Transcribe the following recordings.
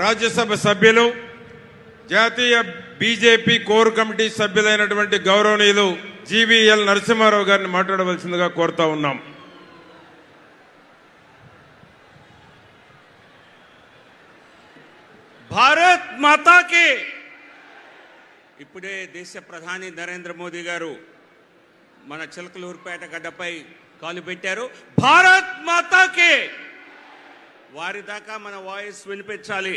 రాజ్యసభ సభ్యులు జాతీయ BJP core committee సభ్యులైనటువంటి గౌరవనీయులు జీవీఎల్ నరసింహారావు గారిని మాట్లాడవలసిందిగా కోరుతా ఉన్నాం. భారత్ మాతాకి! ఇప్పుడే దేశ ప్రధాని నరేంద్ర మోదీ గారు మన చిలకలూరుపేట గడ్డపై కాలు పెట్టారు. భారత్ మాతాకి! వారి దాకా మన వాయిస్ వినిపించాలి.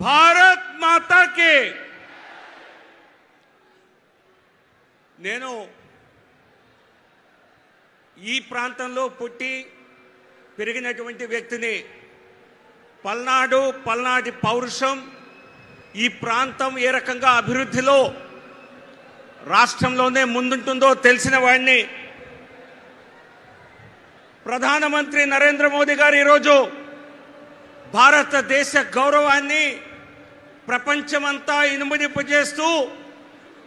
భారత్ మాతాకి! నేను ఈ ప్రాంతంలో పుట్టి పెరిగినటువంటి వ్యక్తిని పల్నాడు పల్నాటి పౌరుషం ఈ ప్రాంతం ఏ రకంగా అభివృద్ధిలో రాష్ట్రంలోనే ముందుంటుందో తెలిసిన వాడిని ప్రధానమంత్రి నరేంద్ర మోదీ గారు ఈరోజు భారతదేశ గౌరవాన్ని ప్రపంచమంతా ఇనుమడింపజేస్తూ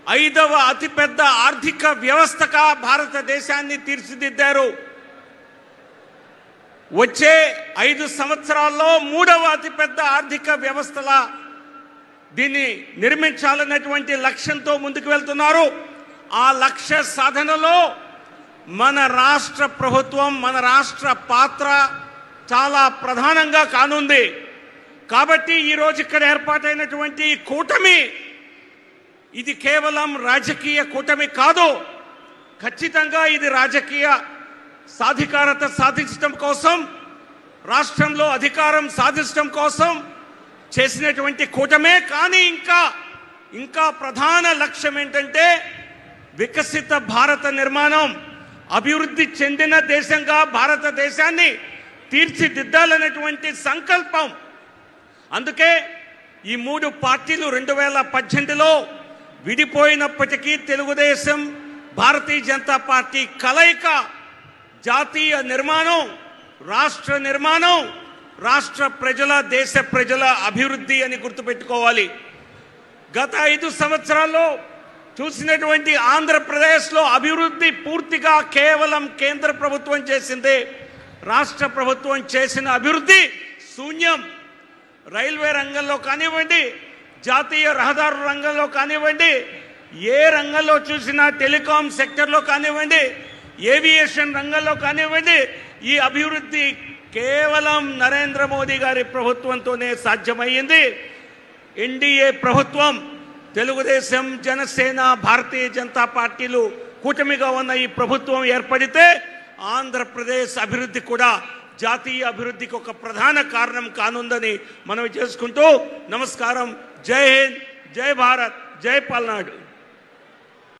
ఐదవ అతిపెద్ద ఆర్థిక వ్యవస్థగా భారతదేశాన్ని తీర్చిదిద్దారు. వచ్చే ఐదు సంవత్సరాల్లో మూడవ అతిపెద్ద ఆర్థిక వ్యవస్థల దీన్ని నిర్మించాలన్నటువంటి లక్ష్యంతో ముందుకు వెళ్తున్నారు. ఆ లక్ష్య సాధనలో మన రాష్ట్ర ప్రభుత్వం మన రాష్ట్ర పాత్ర చాలా ప్రధానంగా కానుంది. కాబట్టి ఈరోజు ఇక్కడ ఏర్పాటైనటువంటి ఈ కూటమి ఇది కేవలం రాజకీయ కూటమి కాదు. ఖచ్చితంగా ఇది రాజకీయ సాధికారత సాధించడం కోసం రాష్ట్రంలో అధికారం సాధించడం కోసం చేసినటువంటి కూటమే. కానీ ఇంకా ఇంకా ప్రధాన లక్ష్యం ఏంటంటే వికసిత భారత నిర్మాణం అభివృద్ధి చెందిన దేశంగా భారతదేశాన్ని తీర్చిదిద్దాలనేటువంటి సంకల్పం. అందుకే ఈ మూడు పార్టీలు రెండు వేల పద్దెనిమిదిలో విడిపోయినప్పటికీ తెలుగుదేశం భారతీయ జనతా పార్టీ కలయిక జాతీయ నిర్మాణం రాష్ట్ర నిర్మాణం రాష్ట్ర ప్రజల దేశ ప్రజల అభివృద్ధి అని గుర్తుపెట్టుకోవాలి. గత ఐదు సంవత్సరాల్లో చూసినటువంటి ఆంధ్రప్రదేశ్లో అభివృద్ధి పూర్తిగా కేవలం కేంద్ర ప్రభుత్వం చేసిందే రాష్ట్ర ప్రభుత్వం చేసిన అభివృద్ధి శూన్యం. రైల్వే రంగంలో కానివ్వండి జాతీయ రహదారుల రంగంలో కానివ్వండి ఏ రంగంలో చూసినా టెలికాం సెక్టర్లో కానివ్వండి ఏవియేషన్ రంగంలో కానివ్వండి ఈ అభివృద్ధి కేవలం నరేంద్ర మోదీ గారి ప్రభుత్వంతోనే సాధ్యమయ్యింది. ఎన్డీఏ ప్రభుత్వం తెలుగుదేశం జనసేన భారతీయ జనతా పార్టీలు కూటమిగా ఉన్న ఈ ప్రభుత్వం ఏర్పడితే ఆంధ్రప్రదేశ్ అభివృద్ధి కూడా జాతీయ అభివృద్ధికి ఒక ప్రధాన కారణం కానుందని మనం చేసుకుంటూ నమస్కారం. జై హింద్ జై భారత్ జై పల్నాడు.